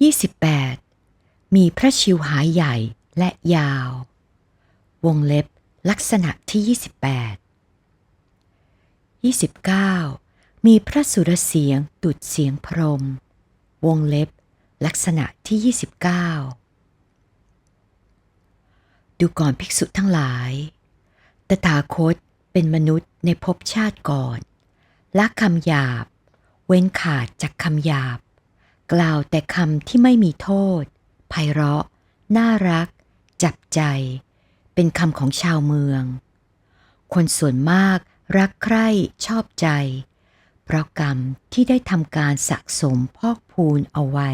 28. มีพระชิวหายใหญ่และยาว วงเล็บลักษณะที่ 28 29. มีพระสุรเสียงดุดเสียงพรม วงเล็บลักษณะที่ 29 ดูก่อนภิกษุทั้งหลาย ตถาคตเป็นมนุษย์ในภพชาติก่อน ละคำหยาบ เว้นขาดจากคำหยาบ กล่าวแต่คำที่ไม่มีโทษไพเราะ น่ารัก จับใจ เป็นคำของชาวเมือง คนส่วนมากรักใคร่ชอบใจ เพราะกรรมที่ได้ทำการสะสมพอกพูนเอาไว้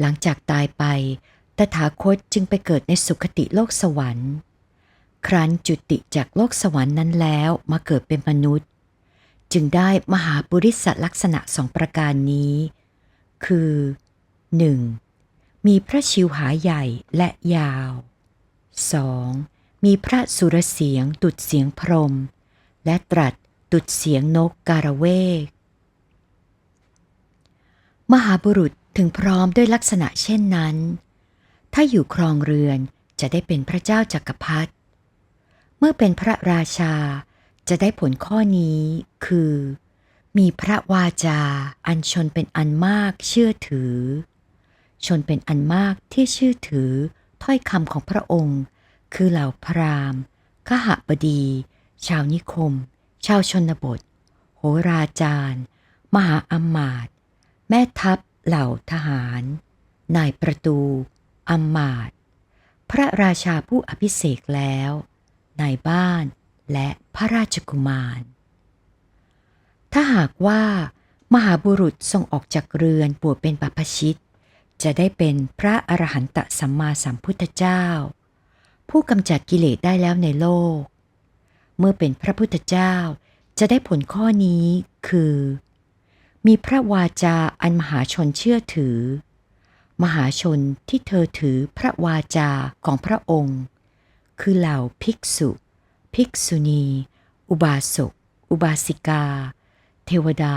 หลังจากตายไป ตถาคตจึงไปเกิดในสุคติโลกสวรรค์ ครั้นจุติจากโลกสวรรค์นั้นแล้วมาเกิดเป็นมนุษย์ จึงได้มหาปุริสลักษณะสองประการนี้ คือ 1. มีพระชิวหาใหญ่และยาว 2. มีพระสุรเสียงตุดเสียงพรม และตรัสตุดเสียงนกการะเวก มหาบุรุษถึงพร้อมด้วยลักษณะเช่นนั้น ถ้าอยู่ครองเรือนจะได้เป็นพระเจ้าจักรพรรดิเมื่อเป็นพระราชาจะได้ผลข้อนี้คือ มีพระวาจาอันชนเป็นอันมากเชื่อถือ ชนเป็นอันมากที่เชื่อถือถ้อยคำของพระองค์ คือเหล่าพราหมณ์ขหบดี ชาวนิคม ชาวชนบท โหราจารย์ มหาอำมาตย์แม่ทัพเหล่าทหาร นายประตูอำมาตย์พระราชาผู้อภิเษกแล้ว นายบ้านและพระราชกุมาร ถ้าหากว่ามหาบุรุษทรงออกจากเรือนบวชเป็นปัพชิต จะได้เป็นพระอรหันตสัมมาสัมพุทธเจ้า ผู้กำจัดกิเลสได้แล้วในโลก เมื่อเป็นพระพุทธเจ้าจะได้ผลข้อนี้คือ มีพระวาจาอันมหาชนเชื่อถือ มหาชนที่เธอถือพระวาจาของพระองค์ คือเหล่าภิกษุ ภิกษุณี อุบาสก อุบาสิกา เทวดา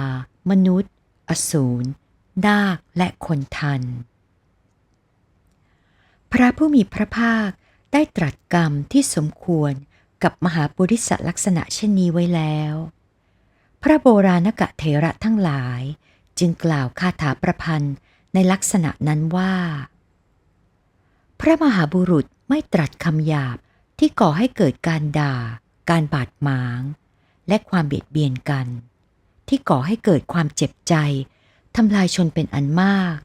มนุษย์ อสูร นาค และคนทัน พระผู้มีพระภาคได้ตรัสกรรมที่สมควรกับมหาปุริสลักษณะเช่นนี้ไว้แล้ว พระโบราณกะเถระทั้งหลายจึงกล่าวคาถาประพันธ์ในลักษณะนั้นว่า พระมหาบุรุษไม่ตรัสคำหยาบที่ก่อให้เกิดการด่า การบาดหมาง และความเบียดเบียนกัน ที่ก่อให้เกิดความเจ็บใจทำลายชนเป็นอันมาก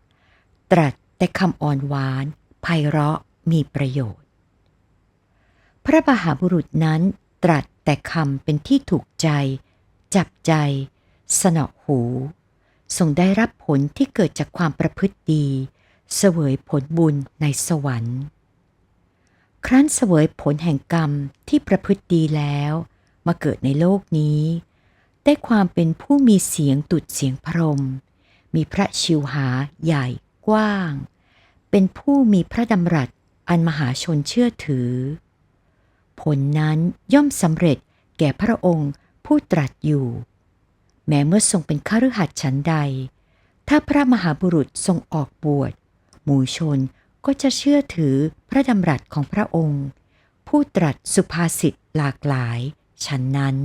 ตรัสแต่คำอ่อนหวานไพเราะมีประโยชน์ พระมหาบุรุษนั้นตรัสแต่คำเป็นที่ถูกใจ จับใจ สนอหูทรงได้รับผลที่เกิดจากความประพฤติดี เสวยผลบุญในสวรรค์ ครั้นเสวยผลแห่งกรรมที่ประพฤติดีแล้ว มาเกิดในโลกนี้ ได้ความเป็นผู้มีเสียงตุดเสียงพรม มีพระชิวหาใหญ่กว้าง เป็นผู้มีพระดำรัสอันมหาชนเชื่อถือ ผลนั้นย่อมสำเร็จแก่พระองค์ผู้ตรัสอยู่ แม้เมื่อทรงเป็นข้ารือหัดฉันใด ถ้าพระมหาบุรุษทรงออกบวช หมู่ชนก็จะเชื่อถือพระดำรัสของพระองค์ ผู้ตรัสสุภาษิตหลากหลายฉันนั้น